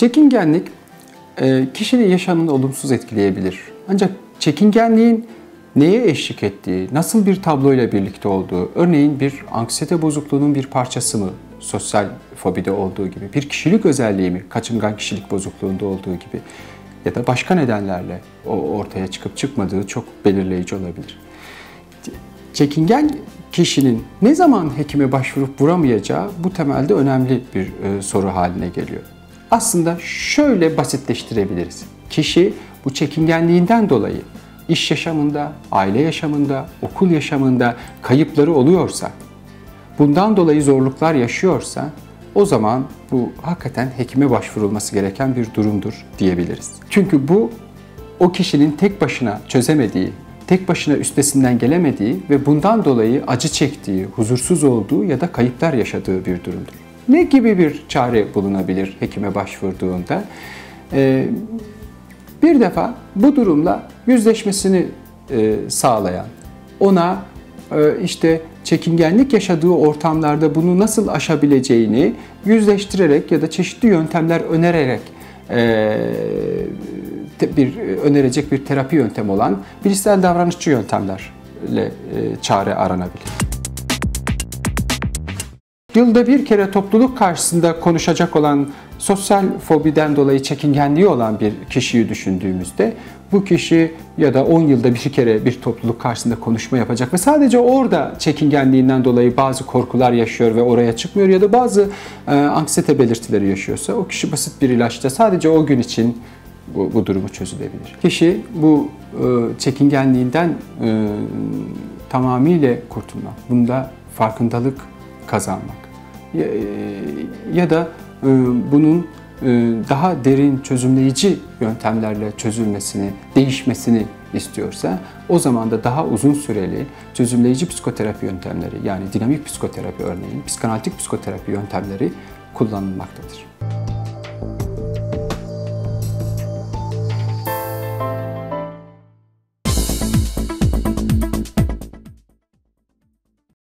Çekingenlik e, kişinin yaşamını olumsuz etkileyebilir. Ancak çekingenliğin neye eşlik ettiği, nasıl bir tabloyla birlikte olduğu, örneğin bir anksiyete bozukluğunun bir parçası mı, sosyal fobide olduğu gibi, bir kişilik özelliği mi, kaçıngan kişilik bozukluğunda olduğu gibi ya da başka nedenlerle o ortaya çıkıp çıkmadığı çok belirleyici olabilir. Çekingen kişinin ne zaman hekime başvurup vuramayacağı bu temelde önemli bir e, soru haline geliyor. Aslında şöyle basitleştirebiliriz. Kişi bu çekingenliğinden dolayı iş yaşamında, aile yaşamında, okul yaşamında kayıpları oluyorsa, bundan dolayı zorluklar yaşıyorsa o zaman bu hakikaten hekime başvurulması gereken bir durumdur diyebiliriz. Çünkü bu o kişinin tek başına çözemediği, tek başına üstesinden gelemediği ve bundan dolayı acı çektiği, huzursuz olduğu ya da kayıplar yaşadığı bir durumdur. Ne gibi bir çare bulunabilir hekime başvurduğunda? Ee, bir defa bu durumla yüzleşmesini e, sağlayan, ona e, işte çekingenlik yaşadığı ortamlarda bunu nasıl aşabileceğini yüzleştirerek ya da çeşitli yöntemler önererek e, bir önerecek bir terapi yöntemi olan bilişsel davranışçı yöntemlerle çare aranabilir. Yılda bir kere topluluk karşısında konuşacak olan sosyal fobiden dolayı çekingenliği olan bir kişiyi düşündüğümüzde bu kişi ya da 10 yılda bir kere bir topluluk karşısında konuşma yapacak ve sadece orada çekingenliğinden dolayı bazı korkular yaşıyor ve oraya çıkmıyor ya da bazı e, anksiyete belirtileri yaşıyorsa o kişi basit bir ilaçta sadece o gün için bu, bu durumu çözülebilir. Kişi bu e, çekingenliğinden e, tamamıyla kurtulmak, bunda farkındalık kazanmak ya, e, ya da e, bunun e, daha derin çözümleyici yöntemlerle çözülmesini, değişmesini istiyorsa o zaman da daha uzun süreli çözümleyici psikoterapi yöntemleri yani dinamik psikoterapi örneğin, psikanalitik psikoterapi yöntemleri kullanılmaktadır.